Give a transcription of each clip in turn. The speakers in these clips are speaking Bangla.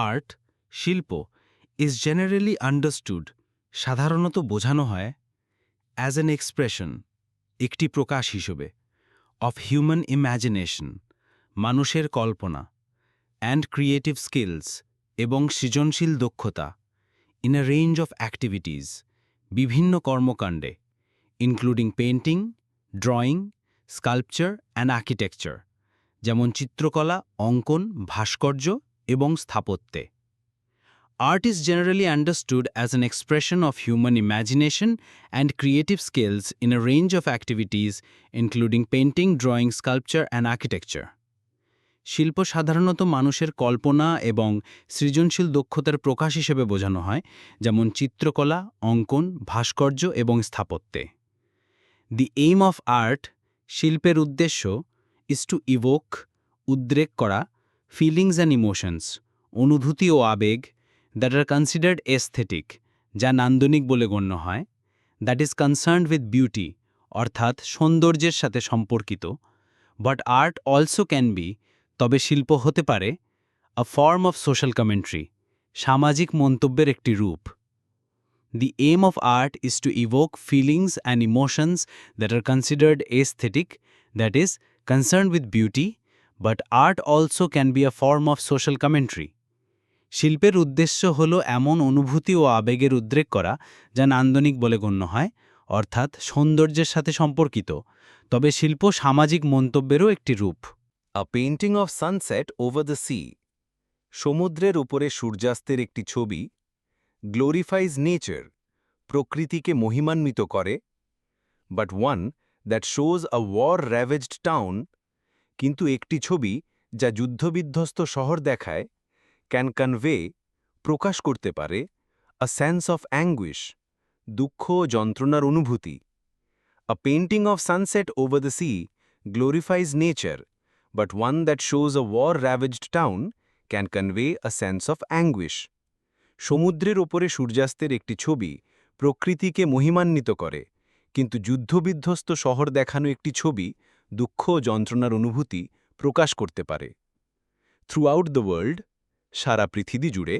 আর্ট শিল্প ইজ জেনারেলি আন্ডারস্টুড সাধারণত বোঝানো হয় অ্যাজ অ্যান এক্সপ্রেশন একটি প্রকাশ হিসেবে অফ হিউম্যান ইম্যাজিনেশন মানুষের কল্পনা অ্যান্ড ক্রিয়েটিভ স্কিলস এবং সৃজনশীল দক্ষতা in a range of activities বিভিন্ন কর্মকাণ্ডে including painting drawing sculpture and architecture যেমন চিত্রকলা, অঙ্কন, ভাস্কর্য এবং স্থাপত্যে। Art is generally understood as an expression of human imagination and creative skills in a range of activities including painting drawing sculpture and architecture শিল্প সাধারণত মানুষের কল্পনা এবং সৃজনশীল দক্ষতার প্রকাশ হিসেবে বোঝানো হয়, যেমন চিত্রকলা, অঙ্কন, ভাস্কর্য এবং স্থাপত্যে। দি এইম অফ আর্ট শিল্পের উদ্দেশ্য ইজ টু ইভোক উদ্রেক করা ফিলিংস অ্যান্ড ইমোশনস অনুভূতি ও আবেগ দ্যাট আর কনসিডার্ড এস্থেটিক যা নান্দনিক বলে গণ্য হয় that is concerned with beauty অর্থাৎ সৌন্দর্যের সাথে সম্পর্কিত but art also can be তবে শিল্প হতে পারে a form of social commentary সামাজিক মন্তব্যের একটি রূপ. The aim of art is to evoke feelings and emotions that are considered aesthetic that is concern with beauty but art also can be a form of social commentary শিল্পের উদ্দেশ্য হল এমন অনুভূতি ও আবেগের উদ্রেক করা, যা নান্দনিক বলে গণ্য হয়, অর্থাৎ সৌন্দর্যের সাথে সম্পর্কিত, তবে শিল্প সামাজিক মন্তব্যেরও একটি রূপ। A painting of sunset over the sea সমুদ্রের উপরে সূর্যাস্তের একটি ছবি গ্লোরিফাইজ নেচার প্রকৃতিকে মহিমান্বিত করে but one that shows a war ravaged town কিন্তু একটি ছবি যা যুদ্ধবিধ্বস্ত শহর দেখায় ক্যান কনভে প্রকাশ করতে পারে আ সেন্স অফ অ্যাঙ্গুইশ দুঃখ ও যন্ত্রণার অনুভূতি a painting of sunset over the sea glorifies nature but one that shows a war-ravaged town can convey a sense of anguish. সমুদ্রের ওপরে সূর্যাস্তের একটি ছবি প্রকৃতিকে মহিমান্বিত করে কিন্তু যুদ্ধবিধ্বস্ত শহর দেখানো একটি ছবি দুঃখ ও যন্ত্রণার অনুভূতি প্রকাশ করতে পারে। থ্রু আউট দ্য ওয়ার্ল্ড সারা পৃথিবী জুড়ে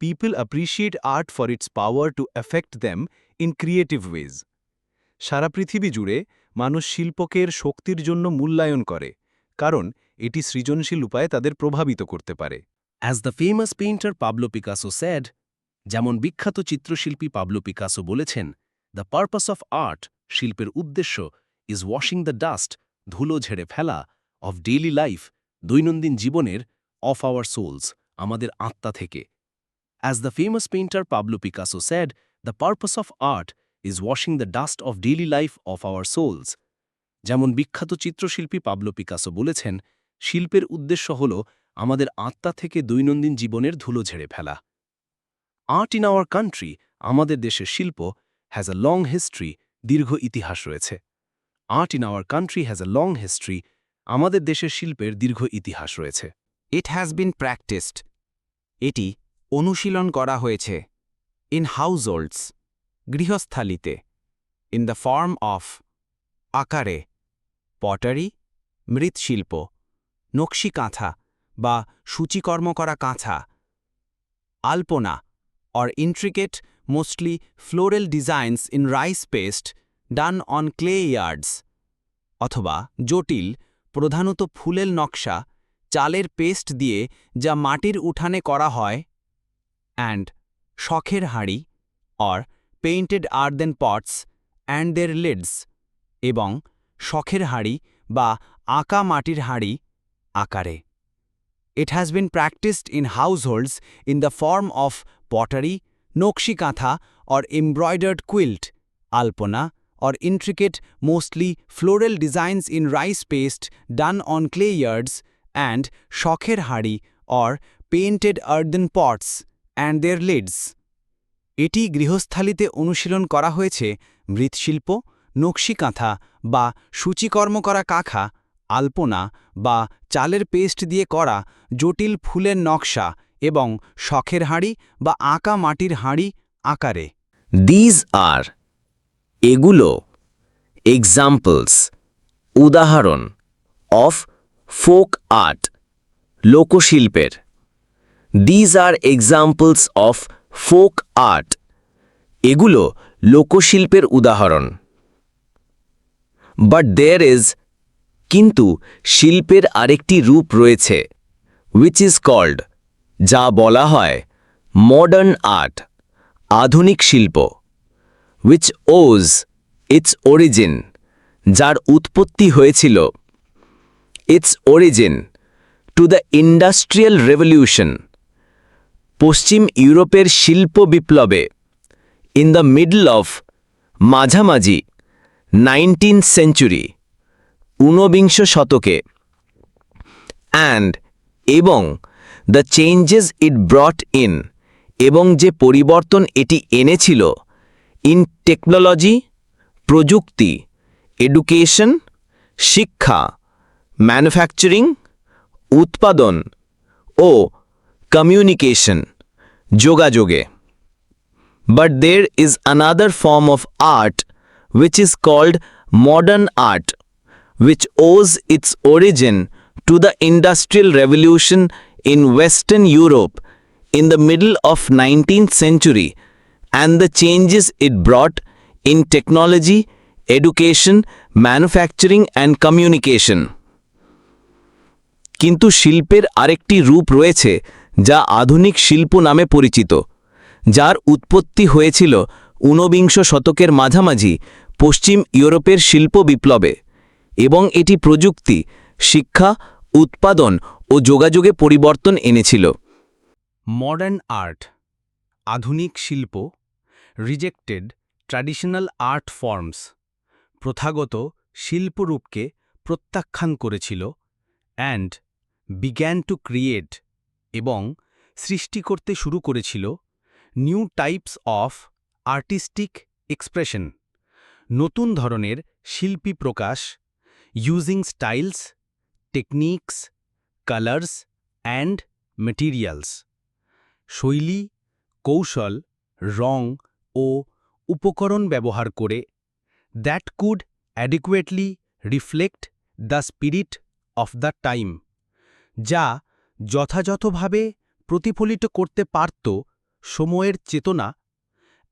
people appreciate art for its power to affect them in creative ways সারা পৃথিবী জুড়ে মানুষ শিল্পকের শক্তির জন্য মূল্যায়ন করে, কারণ এটি সৃজনশীল উপায়ে তাদের প্রভাবিত করতে পারে। As the famous painter Pablo Picasso said যেমন বিখ্যাত চিত্রশিল্পী পাবলো পিকাসো বলেছেন দ্য পারপাস অফ আর্ট শিল্পের উদ্দেশ্য ইজ ওয়াশিং দ্য ডাস্ট ধুলো ঝেড়ে ফেলা অফ ডেইলি লাইফ দৈনন্দিন জীবনের অফ আওয়ার সোলস আমাদের আত্মা থেকে। As the famous painter Pablo Picasso said the purpose of art is washing the dust of daily life of our souls যেমন বিখ্যাত চিত্রশিল্পী পাবলো পিকাসো বলেছেন, শিল্পের উদ্দেশ্য হল আমাদের আত্মা থেকে দৈনন্দিন জীবনের ধুলো ঝেড়ে ফেলা। আর্ট ইন আওয়ার কান্ট্রি আমাদের দেশের শিল্প হ্যাজ আ লং হিস্ট্রি দীর্ঘ ইতিহাস রয়েছে। Art in our country has a long history আমাদের দেশের শিল্পের দীর্ঘ ইতিহাস রয়েছে। ইট হ্যাজ বিন প্র্যাকটিসড এটি অনুশীলন করা হয়েছে। ইন হাউজহোল্ডস গৃহস্থালিতে ইন দ্য ফর্ম অফ আকারে পটারি মৃৎশিল্প, নকশি কাঁথা বা সূচিকর্ম করা কাঁথা, alpana or intricate mostly floral designs in rice paste done on clay yards অথবা জটিল, প্রধানত ফুলেল নকশা, চালের পেস্ট দিয়ে যা মাটির উঠানে করা হয় and shokher hari or painted earthen pots and their lids এবং শখের হাঁড়ি বা আঁকা মাটির হাঁড়ি আকারে। It has been practised in households in the form of pottery nakshi kantha or embroidered quilt alpana or intricate mostly floral designs in rice paste done on clay yards and shokher hari or painted earthen pots and their lids এটি গৃহস্থালিতে অনুশীলন করা হয়েছে মৃৎশিল্প নকশি কাঁথা বা সূচিকর্ম করা কাঁখা, আলপনা বা চালের পেস্ট দিয়ে করা জটিল ফুলের নকশা এবং শখের হাঁড়ি বা আঁকা মাটির হাঁড়ি আকারে। দিজ আর এগুলো এক্সাম্পলস উদাহরণ of folk art লোকশিল্পের। These are examples of folk art এগুলো লোকশিল্পের উদাহরণ। বাট দেয়ার ইজ কিন্তু শিল্পের আরেকটি রূপ রয়েছে উইচ ইজ কল্ড যা বলা হয় মডার্ন আর্ট আধুনিক শিল্প উইচ ওজ ইটস অরিজিন যার উৎপত্তি হয়েছিল its origin to the industrial revolution পশ্চিম ইউরোপের শিল্প বিপ্লবে ইন দ্য মিডল অফ মাঝামাঝি নাইনটিন সেঞ্চুরি ঊনবিংশ শতকে অ্যান্ড এবং the changes it brought in এবং যে পরিবর্তন এটি এনেছিল ইন টেকনোলজি প্রযুক্তি এডুকেশন শিক্ষা ম্যানুফ্যাকচারিং উৎপাদন ও কমিউনিকেশন যোগাযোগে। But there is another form of art which is called modern art which owes its origin to the industrial revolution in Western Europe in the middle of 19th century and the changes it brought in technology, education, manufacturing and communication. কিন্তু শিল্পের আরেকটি রূপ রয়েছে যা আধুনিক শিল্প নামে পরিচিত যার উৎপত্তি হয়েছিল ঊনবিংশ শতকের মাঝামাঝি পশ্চিম ইউরোপের শিল্প বিপ্লবে এবং এটি প্রযুক্তি শিক্ষা উৎপাদন ও যোগাযোগে পরিবর্তন এনেছিল। মডার্ন আর্ট, আধুনিক শিল্প, রিজেক্টেড ট্র্যাডিশনাল আর্ট ফর্মস, প্রথাগত শিল্পরূপকে প্রত্যাখ্যান করেছিল অ্যান্ড বিগ্যান টু ক্রিয়েট এবং সৃষ্টি করতে শুরু করেছিল new types of artistic expression, নতুন ধরনের শিল্পী প্রকাশ, using styles techniques colours and materials শৈলী, কৌশল, রং ও উপকরণ ব্যবহার করে that could adequately reflect the spirit of the time যা যথাযথভাবে প্রতিফলিত করতে পারত সময়ের চেতনা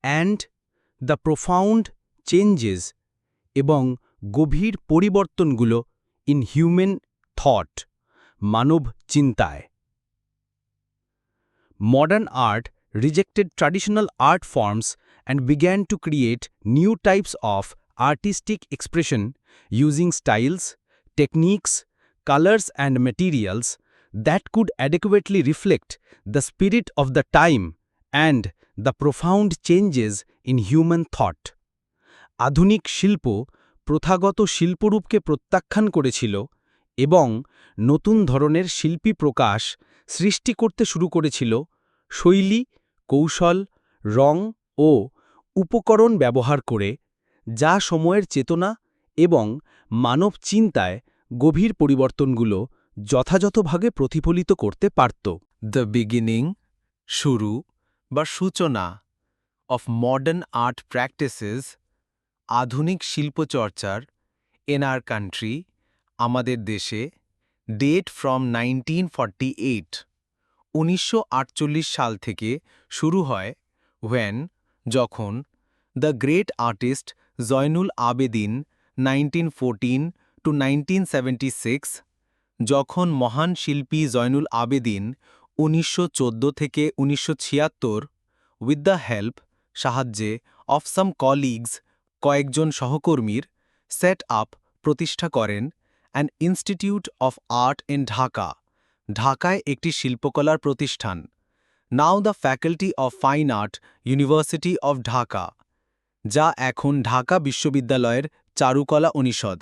অ্যান্ড দ্য প্রোফাউন্ড চেঞ্জেস এবং গভীর পরিবর্তনগুলো ইন হিউম্যান থট মানব চিন্তায়। Modern art rejected traditional art forms and began to create new types of artistic expression using styles techniques colours and materials that could adequately reflect the spirit of the time and the profound changes in human thought আধুনিক শিল্প প্রথাগত শিল্পরূপকে প্রত্যাখ্যান করেছিল এবং নতুন ধরনের শিল্পী প্রকাশ সৃষ্টি করতে শুরু করেছিল শৈলী, কৌশল, রং ও উপকরণ ব্যবহার করে, যা সময়ের চেতনা এবং মানব চিন্তায় গভীর পরিবর্তনগুলো যথাযথভাবে প্রতিফলিত করতে পারত। দ্য বিগিনিং শুরু বা সূচনা অফ মডার্ন আর্ট প্র্যাকটিসেস আধুনিক শিল্পচর্চার এন আর কান্ট্রি আমাদের দেশে date from nineteen forty eight সাল থেকে শুরু হয় হোয়েন যখন the great artist Zainul Abedin nineteen fourteen to nineteen যখন মহান শিল্পী জয়নুল আবেদিন উনিশশো চোদ্দ থেকে উনিশশো ছিয়াত্তর উইথ দ্য হেল্প সাহায্যে অফ সাম কলিগস কয়েকজন সহকর্মীর সেট আপ প্রতিষ্ঠা করেন an institute of art in Dhaka ঢাকায় একটি শিল্পকলার প্রতিষ্ঠান now the faculty of fine art university of Dhaka যা এখন ঢাকা বিশ্ববিদ্যালয়ের চারুকলা অনুষদ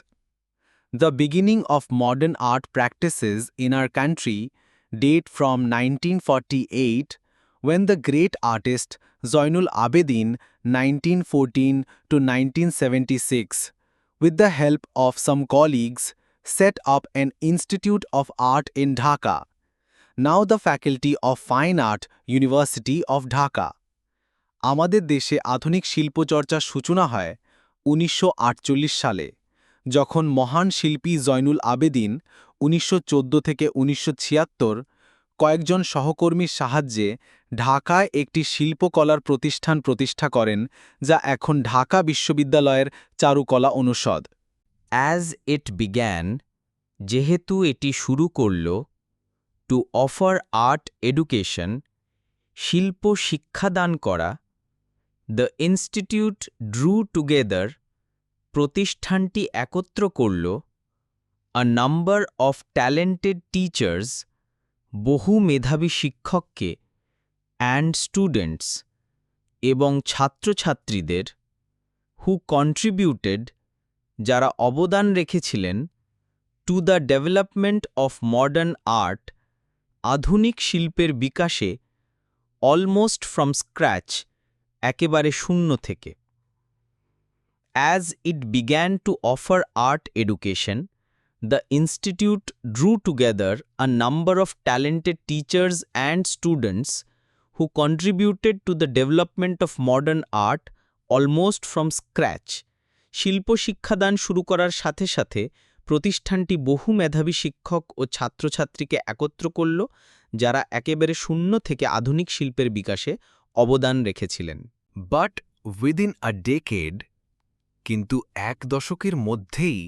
The beginning of modern art practices in our country date from 1948 when the great artist Zainul Abedin 1914 to 1976 with the help of some colleagues set up an institute of art in Dhaka. Now the faculty of fine art, university of Dhaka. আমাদের দেশে আধুনিক শিল্পচর্চার সূচনা হয় উনিশশো আটচল্লিশ সালে, যখন মহান শিল্পী জয়নুল আবেদিন উনিশশো চোদ্দ থেকে উনিশশো ছিয়াত্তর কয়েকজন সহকর্মীর সাহায্যে ঢাকায় একটি শিল্পকলার প্রতিষ্ঠান প্রতিষ্ঠা করেন যা এখন ঢাকা বিশ্ববিদ্যালয়ের চারুকলা অনুষদ। অ্যাজ ইট বিগ্যান যেহেতু এটি শুরু করল টু অফার আর্ট এডুকেশন শিল্প শিক্ষাদান করা দ্য ইনস্টিটিউট ড্রু টুগেদার প্রতিষ্ঠানটি একত্র করল a number of talented teachers বহু মেধাবী শিক্ষককে অ্যান্ড স্টুডেন্টস এবং ছাত্রছাত্রীদের হু কন্ট্রিবিউটেড যারা অবদান রেখেছিলেন to the development of modern art আধুনিক শিল্পের বিকাশে অলমোস্ট ফ্রম স্ক্র্যাচ একেবারে শূন্য থেকে। As it began to offer art education the institute drew together a number of talented teachers and students who contributed to the development of modern art almost from scratch শিল্প শিক্ষাদান শুরু করার সাথে সাথে প্রতিষ্ঠানটি বহু মেধাবী শিক্ষক ও ছাত্রছাত্রীকে একত্র করল, যারা একেবারে শূন্য থেকে আধুনিক শিল্পের বিকাশে অবদান রেখেছিলেন। বাট উইদিন আ ডেকেড, কিন্তু এক দশকের মধ্যেই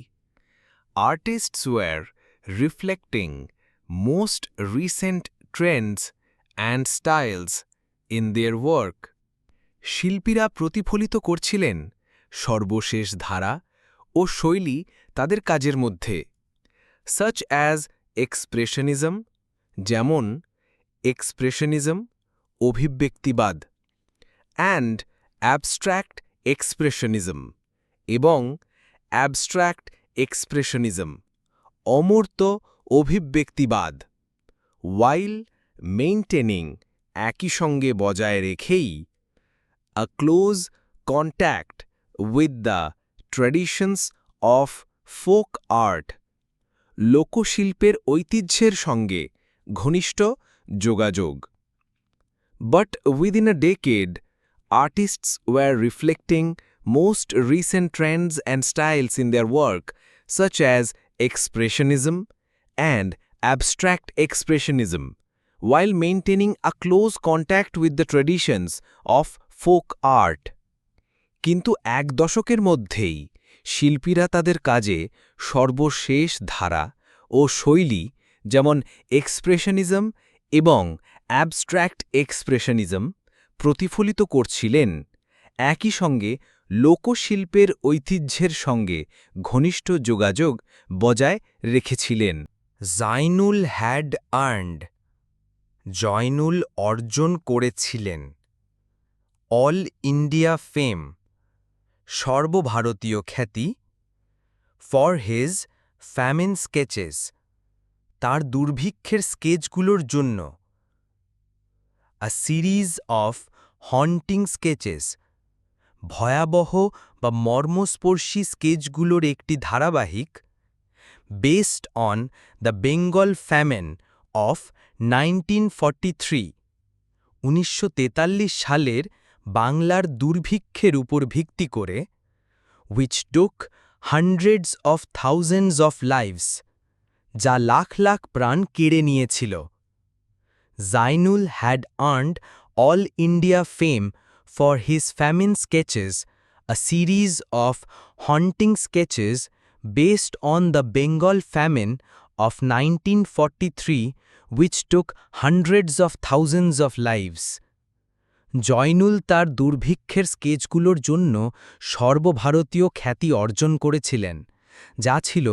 artists were reflecting most recent trends and styles in their work. শিল্পীরা প্রতিফলিত করছিলেন সর্বশেষ ধারা ও শৈলী তাদের কাজের মধ্যে। সাচ অ্যাজ এক্সপ্রেশনিজম যেমন এক্সপ্রেশনিজম অভিব্যক্তিবাদ অ্যান্ড অ্যাবস্ট্র্যাক্ট এক্সপ্রেশনিজম এবং অ্যাবস্ট্র্যাক্ট এক্সপ্রেশনিজম অমূর্ত অভিব্যক্তিবাদ ওয়াইল মেইনটেনিং একই সঙ্গে বজায় রেখেই a close contact With the traditions of folk art লোকশিল্পের ঐতিহ্যের সঙ্গে ঘনিষ্ঠ যোগাযোগ But within a decade, artists were reflecting most recent trends and styles in their work, such as expressionism and abstract expressionism, while maintaining a close contact with the traditions of folk art. কিন্তু এক দশকের মধ্যেই শিল্পীরা তাদের কাজে সর্বশেষ ধারা ও শৈলী যেমন এক্সপ্রেশনিজম এবং অ্যাবস্ট্র্যাক্ট এক্সপ্রেশনিজম প্রতিফলিত করছিলেন, একই সঙ্গে লোকশিল্পের ঐতিহ্যের সঙ্গে ঘনিষ্ঠ যোগাযোগ বজায় রেখেছিলেন। জাইনুল হ্যাড আর্নড, জয়নুল অর্জন করেছিলেন। অল ইন্ডিয়া ফেম সর্বভারতীয় খ্যাতি, ফর হিজ ফ্যামিন স্কেচেস, তার দুর্ভিক্ষের স্কেচগুলোর জন্য। A series of haunting sketches, ভয়াবহ বা মর্মস্পর্শী স্কেচগুলোর একটি ধারাবাহিক, based on the Bengal famine of nineteen সালের বাংলার দুর্ভিক্ষের উপর ভিত্তি করে which took hundreds of thousands of lives যা লাখ লাখ প্রাণ কেড়ে নিয়েছিল Zainul had earned all India fame for his famine sketches a series of haunting sketches based on the Bengal famine of 1943 which took hundreds of thousands of lives. Zainul তার দুর্ভিক্ষের স্কেচগুলোর জন্য সর্বভারতীয় খ্যাতি অর্জন করেছিলেন, যা ছিল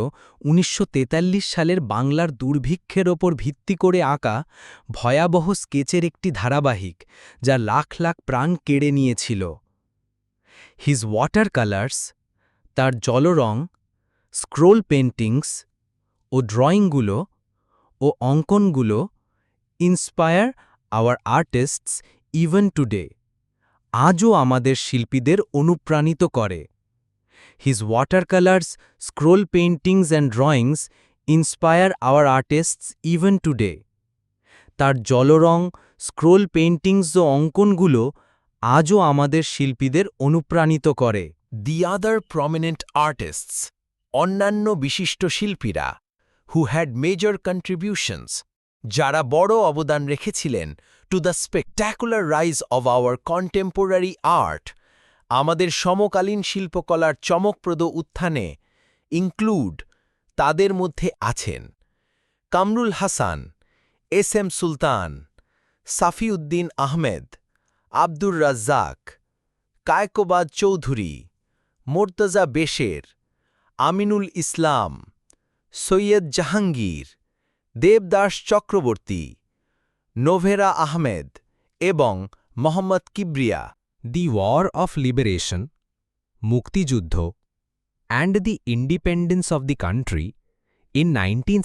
উনিশশো তেতাল্লিশ সালের বাংলার দুর্ভিক্ষের ওপর ভিত্তি করে আঁকা ভয়াবহ স্কেচের একটি ধারাবাহিক, যা লাখ লাখ প্রাণ কেড়ে নিয়েছিল। হিজ ওয়াটার কালার্স তার জলরং স্ক্রোল পেন্টিংস ও ড্রয়িংগুলো ও অঙ্কনগুলো inspire our artists even today আজও আমাদের শিল্পীদের অনুপ্রাণিত করে। His water colours scroll paintings and drawings inspire our artists even today তার জলরং স্ক্রোল পেইন্টিংস ও অঙ্কনগুলো আজও আমাদের শিল্পীদের অনুপ্রাণিত করে। দি আদার প্রমিনেন্ট আর্টিস্টস অন্যান্য বিশিষ্ট শিল্পীরা হু হ্যাড মেজর কন্ট্রিবিউশনস যারা বড় অবদান রেখেছিলেন to the spectacular rise of our contemporary art আমাদের সমকালীন শিল্পকলার চমকপ্রদ উত্থানে ইনক্লুড তাদের মধ্যে আছেন কামরুল হাসান, এস এম সুলতান, সাফিউদ্দিন আহমেদ, আব্দুর রাজ্জাক কায়কোবাদ চৌধুরী, মোর্তজা বেশের, আমিনুল ইসলাম, সৈয়দ জাহাঙ্গীর দেবদাস চক্রবর্তী, নোভেরা আহমেদ এবং Mohammad Kibria, the war of liberation মুক্তিযুদ্ধ, and the independence of the country in nineteen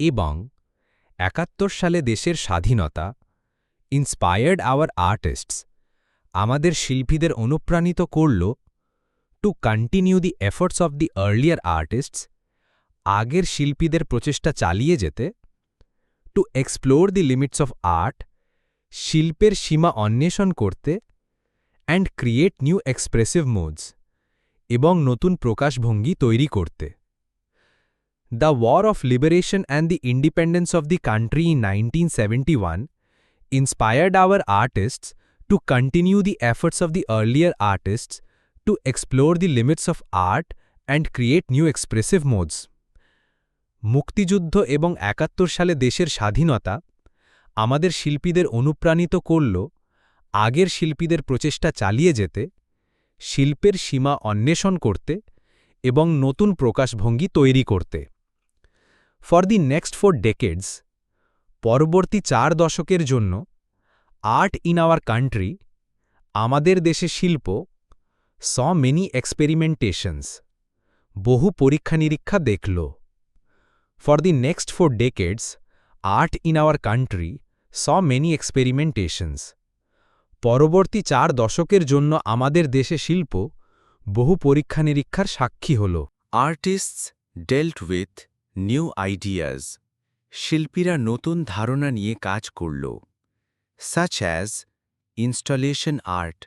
এবং একাত্তর সালে দেশের স্বাধীনতা, ইন্সপায়ার্ড আওয়ার আর্টিস্টস আমাদের শিল্পীদের অনুপ্রাণিত করল, to continue the efforts of the earlier artists আগের শিল্পীদের প্রচেষ্টা চালিয়ে যেতে to explore the limits of art শিল্পের সীমা অন্বেষণ করতে and create new expressive modes এবং নতুন প্রকাশভঙ্গি তৈরি করতে the war of liberation and the independence of the country in nineteen seventy one inspired our artists to continue the efforts of the earlier artists to explore the limits of art and create new expressive modes. মুক্তিযুদ্ধ এবং একাত্তর সালে দেশের স্বাধীনতা আমাদের শিল্পীদের অনুপ্রাণিত করল, আগের শিল্পীদের প্রচেষ্টা চালিয়ে যেতে, শিল্পের সীমা অন্বেষণ করতে এবং নতুন প্রকাশভঙ্গি তৈরি করতে। For the next four decades পরবর্তী চার দশকের জন্য আর্ট ইন আওয়ার কান্ট্রি আমাদের দেশে শিল্প স মেনি এক্সপেরিমেন্টেশনস বহু পরীক্ষা নিরীক্ষা দেখল। For the next four decades art in our country saw many experimentations পরবর্তী চার দশকের জন্য আমাদের দেশে শিল্প বহু পরীক্ষা নিরীক্ষার সাক্ষী হল। Artists dealt with new ideas শিল্পীরা নতুন ধারণা নিয়ে কাজ করল সাচ অ্যাজ ইনস্টলেশন আর্ট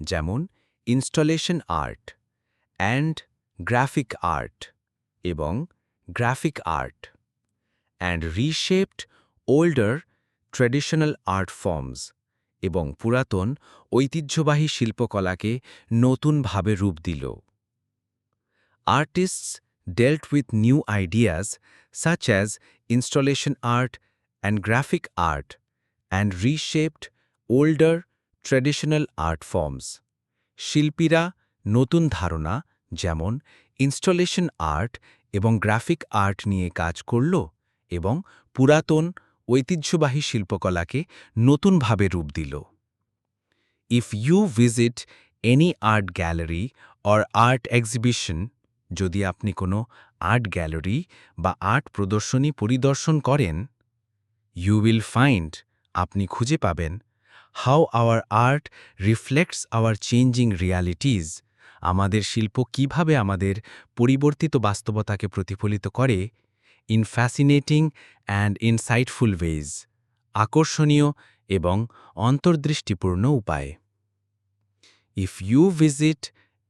যেমন installation art and graphic art এবং graphic art and reshaped older traditional art forms এবং পুরাতন ঐতিহ্যবাহী শিল্পকলাকে নতুনভাবে রূপ দিল Artists dealt with new ideas such as installation art and graphic art and reshaped older traditional art forms. শিল্পীরা নতুন ধারণা যেমন ইনস্টলেশন আর্ট এবং গ্রাফিক আর্ট নিয়ে কাজ করল এবং পুরাতন ঐতিহ্যবাহী শিল্পকলাকে নতুনভাবে রূপ দিল। If you visit any art gallery or art exhibition যদি আপনি কোনো আর্ট গ্যালারি বা আর্ট প্রদর্শনী পরিদর্শন করেন ইউ উইল ফাইন্ড আপনি খুঁজে পাবেন how our art reflects our changing realities আমাদের শিল্প কীভাবে আমাদের পরিবর্তিত বাস্তবতাকে প্রতিফলিত করে in fascinating and insightful ways আকর্ষণীয় এবং অন্তর্দৃষ্টিপূর্ণ উপায়ে। If you visit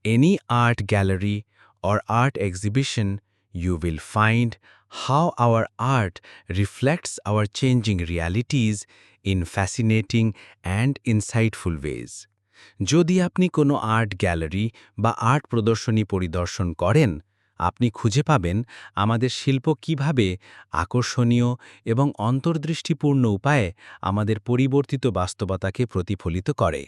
any art gallery or art exhibition you will find how our art reflects our changing realities in fascinating and insightful ways যদি আপনি কোনো আর্ট গ্যালারি বা আর্ট প্রদর্শনী পরিদর্শন করেন, আপনি খুঁজে পাবেন আমাদের শিল্প কীভাবে আকর্ষণীয় এবং অন্তর্দৃষ্টিপূর্ণ উপায়ে আমাদের পরিবর্তিত বাস্তবতাকে প্রতিফলিত করে।